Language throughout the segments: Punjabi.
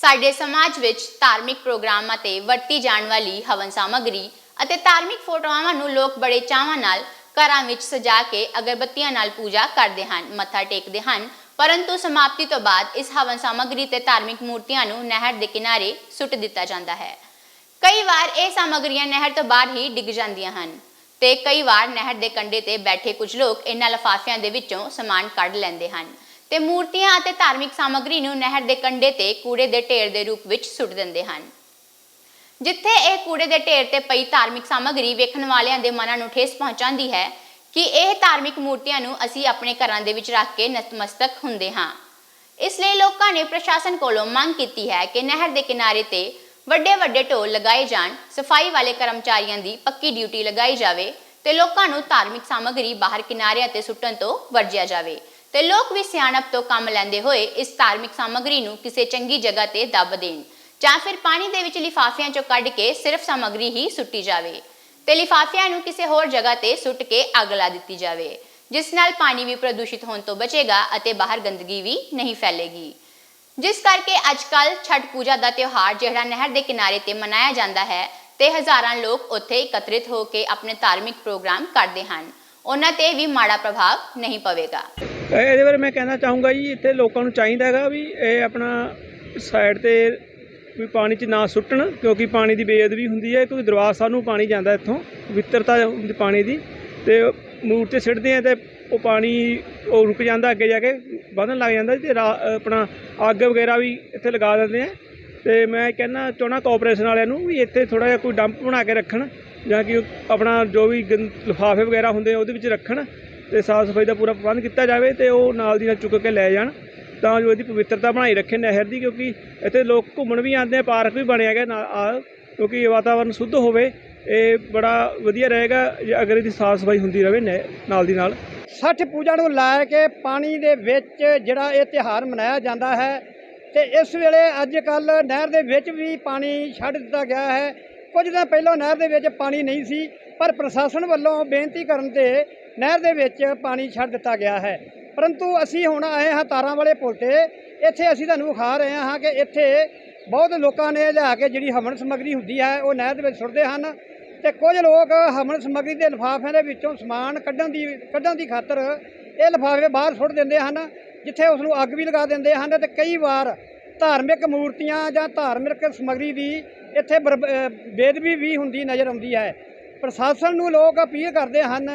ਸਾਡੇ ਸਮਾਜ ਵਿੱਚ ਧਾਰਮਿਕ ਪ੍ਰੋਗਰਾਮਾਂ ਤੇ ਵਰਤੀ ਜਾਣ ਵਾਲੀ ਹਵਨ ਸਾਮੱਗਰੀ ਅਤੇ ਧਾਰਮਿਕ ਫੋਟੋਆਂ ਨੂੰ ਲੋਕ ਬੜੇ ਚਾਵਾਂ ਨਾਲ ਘਰਾਂ ਵਿੱਚ ਸਜਾ ਕੇ ਅਗਰਬੱਤੀਆਂ ਨਾਲ ਪੂਜਾ ਕਰਦੇ ਹਨ, ਮੱਥਾ ਟੇਕਦੇ ਹਨ। ਪਰੰਤੂ ਸਮਾਪਤੀ ਤੋਂ ਬਾਅਦ ਇਸ ਹਵਨ ਸਾਮੱਗਰੀ ਤੇ ਧਾਰਮਿਕ ਮੂਰਤੀਆਂ ਨੂੰ ਨਹਿਰ ਦੇ ਕਿਨਾਰੇ ਸੁੱਟ ਦਿੱਤਾ ਜਾਂਦਾ ਹੈ। ਕਈ ਵਾਰ ਇਹ ਸਾਮੱਗਰੀਆਂ ਨਹਿਰ ਤੋਂ ਬਾਹਰ ਹੀ ਡਿੱਗ ਜਾਂਦੀਆਂ ਹਨ ਤੇ ਕਈ ਵਾਰ ਨਹਿਰ ਦੇ ਕੰਢੇ ਤੇ ਬੈਠੇ ਕੁਝ ਲੋਕ ਇਹਨਾਂ ਲਫਾਫਿਆਂ ਦੇ ਵਿੱਚੋਂ ਸਮਾਨ ਕੱਢ ਲੈਂਦੇ ਹਨ। ਤੇ ਮੂਰਤੀਆਂ ਅਤੇ ਧਾਰਮਿਕ ਸਾਮੱਗਰੀ ਨੂੰ ਨਹਿਰ ਦੇ ਕੰਢੇ ਤੇ ਕੂੜੇ ਦੇ ਢੇਰ ਦੇ ਰੂਪ ਵਿੱਚ ਸੁੱਟ ਦਿੰਦੇ ਹਨ। ਜਿੱਥੇ ਇਹ ਕੂੜੇ ਦੇ ਢੇਰ ਤੇ ਪਈ ਧਾਰਮਿਕ ਸਾਮੱਗਰੀ ਵੇਖਣ ਵਾਲਿਆਂ ਦੇ ਮਨਾਂ ਨੂੰ ਠੇਸ ਪਹੁੰਚਾਉਂਦੀ ਹੈ ਕਿ ਇਹ ਧਾਰਮਿਕ ਮੂਰਤੀਆਂ ਨੂੰ ਅਸੀਂ ਆਪਣੇ ਘਰਾਂ ਦੇ ਵਿੱਚ ਰੱਖ ਕੇ ਨਤਮਸਤਕ ਹੁੰਦੇ ਹਾਂ। ਇਸ ਲਈ ਲੋਕਾਂ ਨੇ ਪ੍ਰਸ਼ਾਸਨ ਕੋਲੋਂ ਮੰਗ ਕੀਤੀ ਹੈ ਕਿ ਨਹਿਰ ਦੇ ਕਿਨਾਰੇ ਤੇ ਵੱਡੇ ਵੱਡੇ ਢੋਲ ਲਗਾਏ ਜਾਣ, ਸਫ਼ਾਈ ਵਾਲੇ ਕਰਮਚਾਰੀਆਂ ਦੀ ਪੱਕੀ ਡਿਊਟੀ ਲਗਾਈ ਜਾਵੇ ਤੇ ਲੋਕਾਂ ਨੂੰ ਧਾਰਮਿਕ ਸਾਮੱਗਰੀ ਬਾਹਰ ਕਿਨਾਰਿਆਂ ਤੇ ਸੁੱਟਣ ਤੋਂ ਵਰਜਿਆ ਜਾਵੇ। ਤੇ ਲੋਕ ਵੀ ਸਿਆਣਪ ਤੋਂ ਕੰਮ ਲੈਂਦੇ ਹੋਏ ਇਸ ਧਾਰਮਿਕ ਸਾਮੱਗਰੀ ਨੂੰ ਕਿਸੇ ਚੰਗੀ ਜਗ੍ਹਾ ਤੇ ਦੱਬ ਦੇਣ, ਜਾਂ ਫਿਰ ਪਾਣੀ ਦੇ ਵਿੱਚ ਲਿਫਾਫਿਆਂ ਚੋਂ ਕੱਢ ਕੇ ਸਿਰਫ ਸਾਮੱਗਰੀ ਹੀ ਸੁੱਟੀ ਜਾਵੇ ਤੇ ਲਿਫਾਫਿਆਂ ਨੂੰ ਕਿਸੇ ਹੋਰ ਜਗ੍ਹਾ ਤੇ ਸੁੱਟ ਕੇ ਅੱਗ ਲਾ ਦਿੱਤੀ ਜਾਵੇ, ਜਿਸ ਨਾਲ ਪਾਣੀ ਵੀ ਪ੍ਰਦੂਸ਼ਿਤ ਹੋਣ ਤੋਂ ਬਚੇਗਾ ਅਤੇ ਬਾਹਰ ਗੰਦਗੀ ਵੀ ਨਹੀਂ ਫੈਲੇਗੀ। ਜਿਸ ਕਰਕੇ ਅੱਜਕੱਲ ਛਠ ਪੂਜਾ ਦਾ ਤਿਉਹਾਰ ਜਿਹੜਾ ਨਹਿਰ ਦੇ ਕਿਨਾਰੇ ਤੇ ਮਨਾਇਆ ਜਾਂਦਾ ਹੈ, ਤੇ ਹਜ਼ਾਰਾਂ ਲੋਕ ਉੱਥੇ ਇਕੱਤਰਿਤ ਹੋ ਕੇ ਆਪਣੇ ਧਾਰਮਿਕ ਪ੍ਰੋਗਰਾਮ ਕਰਦੇ ਹਨ, ਉਹਨਾਂ ਤੇ ਵੀ ਮਾੜਾ ਪ੍ਰਭਾਵ ਨਹੀਂ ਪਵੇਗਾ। ਇਹ- ਇਹਦੇ ਬਾਰੇ ਮੈਂ ਕਹਿਣਾ ਚਾਹੂੰਗਾ ਜੀ, ਇੱਥੇ ਲੋਕਾਂ ਨੂੰ ਚਾਹੀਦਾ ਹੈਗਾ ਵੀ ਇਹ ਆਪਣਾ ਸਾਈਡ ਤੇ ਵੀ ਪਾਣੀ 'ਚ ਨਾ ਸੁੱਟਣ, ਕਿਉਂਕਿ ਪਾਣੀ ਦੀ ਬੇਅਦਬੀ ਹੁੰਦੀ ਹੈ, ਕਿਉਂਕਿ ਦਰਬਾਰ ਸਾਹਿਬ ਨੂੰ ਪਾਣੀ ਜਾਂਦਾ ਇੱਥੋਂ ਪਵਿੱਤਰਤਾ ਹੁੰਦੀ ਪਾਣੀ ਦੀ, ਤੇ ਮੂਰਤੀ ਸਿੱਟਦੇ ਆ ਤੇ ਉਹ ਪਾਣੀ ਉਹ ਰੁਕ ਜਾਂਦਾ ਅੱਗੇ ਜਾ ਕੇ, ਵਧਣ ਲੱਗ ਜਾਂਦਾ ਤੇ ਰਾ- ਆਪਣਾ ਅੱਗ ਵਗੈਰਾ ਵੀ ਇੱਥੇ ਲਗਾ ਦਿੰਦੇ ਆ। ਤੇ ਮੈਂ ਕਹਿਣਾ ਚਾਹੁੰਦਾ ਕੋਆਪਰੇਸ਼ਨ ਵਾਲਿਆਂ ਨੂੰ ਵੀ ਇੱਥੇ ਥੋੜਾ ਜਿਹਾ ਕੋਈ ਡੰਪ ਬਣਾ ਕੇ ਰੱਖਣ, ਜਾਂ ਕਿ ਆਪਣਾ ਜੋ ਵੀ ਲਿਫਾਫੇ ਵਗੈਰਾ ਹੁੰਦੇ ਆ ਉਹਦੇ ਵਿੱਚ ਰੱਖਣ ਤੇ ਸਾਫ਼ ਸਫ਼ਾਈ ਦਾ ਪੂਰਾ ਪ੍ਰਬੰਧ ਕੀਤਾ ਜਾਵੇ ਤੇ ਉਹ ਨਾਲ ਦੀ ਨਾਲ ਚੁੱਕ ਕੇ ਲੈ ਜਾਣ। ਤਾਂ ਜੋ ਇਹਦੀ ਪਵਿੱਤਰਤਾ ਬਣਾਈ ਰੱਖੇ ਨਹਿਰ ਦੀ, ਕਿਉਂਕਿ ਇੱਥੇ ਲੋਕ ਘੁੰਮਣ ਵੀ ਆਉਂਦੇ ਆ, ਪਾਰਕ ਵੀ ਬਣਿਆ ਗਿਆ ਨਾਲ ਆ, ਕਿਉਂਕਿ ਵਾਤਾਵਰਨ ਸ਼ੁੱਧ ਹੋਵੇ, ਇਹ ਬੜਾ ਵਧੀਆ ਰਹੇਗਾ ਜੇ ਅਗਰ ਇਹਦੀ ਸਾਫ਼ ਸਫ਼ਾਈ ਹੁੰਦੀ ਰਹੇ ਨਹਿ- ਨਾਲ ਦੀ ਨਾਲ। ਛਠ ਪੂਜਾ ਨੂੰ ਲੈ ਕੇ ਪਾਣੀ ਦੇ ਵਿੱਚ ਜਿਹੜਾ ਇਹ ਤਿਹਾਰ ਮਨਾਇਆ ਜਾਂਦਾ ਹੈ ਤੇ ਇਸ ਵੇਲੇ ਅੱਜ ਕੱਲ ਨਹਿਰ ਦੇ ਵਿੱਚ ਵੀ ਪਾਣੀ ਛੱਡ ਦਿੱਤਾ ਗਿਆ ਹੈ। ਕੁਝ ਦਿਨ ਪਹਿਲਾਂ ਨਹਿਰ ਦੇ ਵਿੱਚ ਪਾਣੀ ਨਹੀਂ ਸੀ, ਪਰ ਪ੍ਰਸ਼ਾਸਨ ਵੱਲੋਂ ਬੇਨਤੀ ਕਰਨ ਤੇ ਨਹਿਰ ਦੇ ਵਿੱਚ ਪਾਣੀ ਛੱਡ ਦਿੱਤਾ ਗਿਆ ਹੈ। ਪਰੰਤੂ ਅਸੀਂ ਹੁਣ ਆਏ ਹਾਂ ਤਾਰਾਂ ਵਾਲੇ ਪੁਲ ਤੇ ਇੱਥੇ ਅਸੀਂ ਤੁਹਾਨੂੰ ਵਿਖਾ ਰਹੇ ਹਾਂ ਕਿ ਇੱਥੇ ਬਹੁਤ ਲੋਕਾਂ ਨੇ ਲਿਆ ਕੇ ਜਿਹੜੀ ਹਵਨ ਸਮੱਗਰੀ ਹੁੰਦੀ ਹੈ, ਉਹ ਨਹਿਰ ਦੇ ਵਿੱਚ ਸੁੱਟਦੇ ਹਨ ਤੇ ਕੁਝ ਲੋਕ ਹਮਨ ਸਮੱਗਰੀ ਦੇ ਲਿਫਾਫਿਆਂ ਦੇ ਵਿੱਚੋਂ ਸਮਾਨ ਕੱਢਣ ਦੀ ਕੱਢਣ ਦੀ ਖਾਤਰ ਇਹ ਲਿਫਾਫੇ ਬਾਹਰ ਸੁੱਟ ਦਿੰਦੇ ਹਨ, ਜਿੱਥੇ ਉਸ ਨੂੰ ਅੱਗ ਵੀ ਲਗਾ ਦਿੰਦੇ ਹਨ ਤੇ ਕਈ ਵਾਰ ਧਾਰਮਿਕ ਮੂਰਤੀਆਂ ਜਾਂ ਧਾਰਮਿਕ ਸਮੱਗਰੀ ਦੀ ਇੱਥੇ ਬਰਬ- ਵੀ ਹੁੰਦੀ ਨਜ਼ਰ ਆਉਂਦੀ ਹੈ। ਪ੍ਰਸ਼ਾਸਨ ਨੂੰ ਲੋਕ ਅਪੀਲ ਕਰਦੇ ਹਨ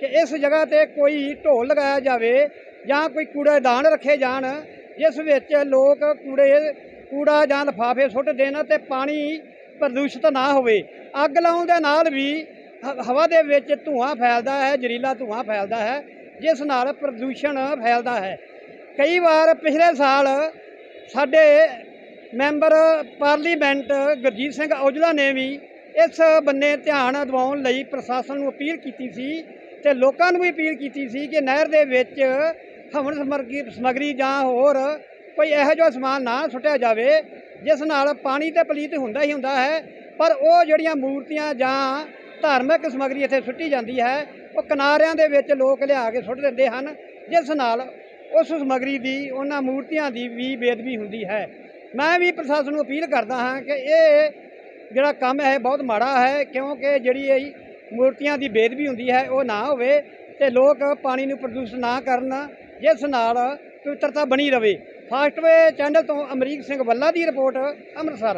ਕਿ ਇਸ ਜਗ੍ਹਾ ਤੇ ਕੋਈ ਢੋਲ ਲਗਾਇਆ ਜਾਵੇ ਜਾਂ ਕੋਈ ਕੂੜੇਦਾਨ ਰੱਖੇ ਜਾਣ, ਜਿਸ ਵਿੱਚ ਲੋਕ ਕੂੜੇ, ਕੂੜਾ ਜਾਂ ਲਿਫਾਫੇ ਸੁੱਟ ਦੇਣ ਤੇ ਪਾਣੀ ਪ੍ਰਦੂਸ਼ਿਤ ਨਾ ਹੋਵੇ। ਅੱਗ ਲਾਉਣ ਦੇ ਨਾਲ ਵੀ ਹ- ਹਵਾ ਦੇ ਵਿੱਚ ਧੂਆਂ ਫੈਲਦਾ ਹੈ, ਜ਼ਹਿਰੀਲਾ ਧੂਆਂ ਫੈਲਦਾ ਹੈ, ਜਿਸ ਨਾਲ ਪ੍ਰਦੂਸ਼ਣ ਫੈਲਦਾ ਹੈ। ਕਈ ਵਾਰ ਪਿਛਲੇ ਸਾਲ ਸਾਡੇ ਮੈਂਬਰ ਪਾਰਲੀਮੈਂਟ ਗੁਰਜੀਤ ਸਿੰਘ ਔਜਲਾ ਨੇ ਵੀ ਇਸ ਬੰਨੇ ਧਿਆਨ ਦਿਵਾਉਣ ਲਈ ਪ੍ਰਸ਼ਾਸਨ ਨੂੰ ਅਪੀਲ ਕੀਤੀ ਸੀ ਤੇ ਲੋਕਾਂ ਨੂੰ ਵੀ ਅਪੀਲ ਕੀਤੀ ਸੀ ਕਿ ਨਹਿਰ ਦੇ ਵਿੱਚ ਹਵਨ ਸਮੱਗਰੀ ਸਮੱਗਰੀ ਜਾਂ ਹੋਰ ਕੋਈ ਇਹੋ ਜਿਹਾ ਸਮਾਨ ਨਾ ਸੁੱਟਿਆ ਜਾਵੇ, ਜਿਸ ਨਾਲ ਪਾਣੀ ਤੇ ਪਲੀਤ ਹੁੰਦਾ ਹੀ ਹੁੰਦਾ ਹੈ, ਪਰ ਉਹ ਜਿਹੜੀਆਂ ਮੂਰਤੀਆਂ ਜਾਂ ਧਾਰਮਿਕ ਸਮੱਗਰੀ ਇੱਥੇ ਸੁੱਟੀ ਜਾਂਦੀ ਹੈ, ਉਹ ਕਿਨਾਰਿਆਂ ਦੇ ਵਿੱਚ ਲੋਕ ਲਿਆ ਕੇ ਸੁੱਟ ਦਿੰਦੇ ਹਨ, ਜਿਸ ਨਾਲ ਉਸ ਸਮੱਗਰੀ ਦੀ, ਉਹਨਾਂ ਮੂਰਤੀਆਂ ਦੀ ਵੀ ਬੇਦਬੀ ਹੁੰਦੀ ਹੈ। ਮੈਂ ਵੀ ਪ੍ਰਸ਼ਾਸਨ ਨੂੰ ਅਪੀਲ ਕਰਦਾ ਹਾਂ ਕਿ ਇਹ ਜਿਹੜਾ ਕੰਮ ਹੈ ਬਹੁਤ ਮਾੜਾ ਹੈ, ਕਿਉਂਕਿ ਜਿਹੜੀ ਇਹ ਮੂਰਤੀਆਂ ਦੀ ਬੇਅਦਬੀ ਹੁੰਦੀ ਹੈ, ਉਹ ਨਾ ਹੋਵੇ ਤੇ ਲੋਕ ਪਾਣੀ ਨੂੰ ਪ੍ਰਦੂਸ਼ਿਤ ਨਾ ਕਰਨ, ਜਿਸ ਨਾਲ ਪਵਿੱਤਰਤਾ ਬਣੀ ਰਵੇ। ਫਾਸਟਵੇ ਚੈਨਲ ਤੋਂ ਅਮਰੀਕ ਸਿੰਘ ਵੱਲਾ ਦੀ ਰਿਪੋਰਟ, ਅੰਮ੍ਰਿਤਸਰ।